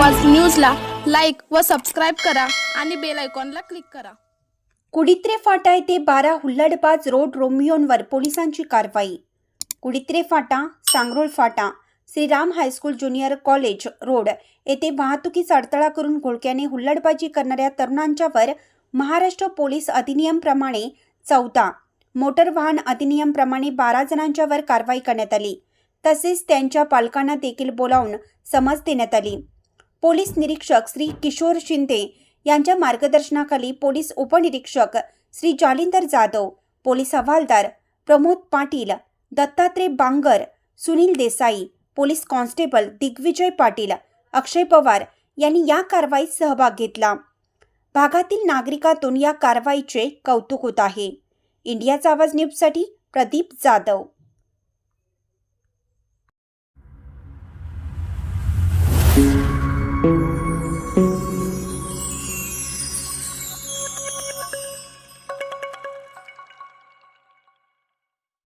व सबस्क्राईब करा आणि बेल आयकॉनला क्लिक करा. कुडित्रे फाटा येथे बारा हुल्लडबाज रोड रोमियोंवर पोलिसांची कारवाई. कुडित्रे फाटा सांगरोळ फाटा Shriram high school junior college road येथे वाहतुकीचा अडथळा करून घोळक्याने हुल्लडबाजी करणाऱ्या तरुणांच्यावर महाराष्ट्र पोलीस अधिनियमप्रमाणे चौदा मोटर वाहन अधिनियमप्रमाणे बारा जणांच्यावर कारवाई करण्यात आली. तसेच त्यांच्या पालकांना देखील बोलावून समज देण्यात आली. पोलीस निरीक्षक श्री किशोर शिंदे यांच्या मार्गदर्शनाखाली पोलीस उपनिरीक्षक श्री जालिंदर जाधव पोलीस हवालदार प्रमोद पाटील दत्तात्रय बांगर सुनील देसाई पोलीस कॉन्स्टेबल दिग्विजय पाटील अक्षय पवार यांनी या कारवाईत सहभाग घेतला. भागातील नागरिकातून या कारवाईचे कौतुक होत आहे. इंडियाचा आवाज न्यूजसाठी प्रदीप जाधव.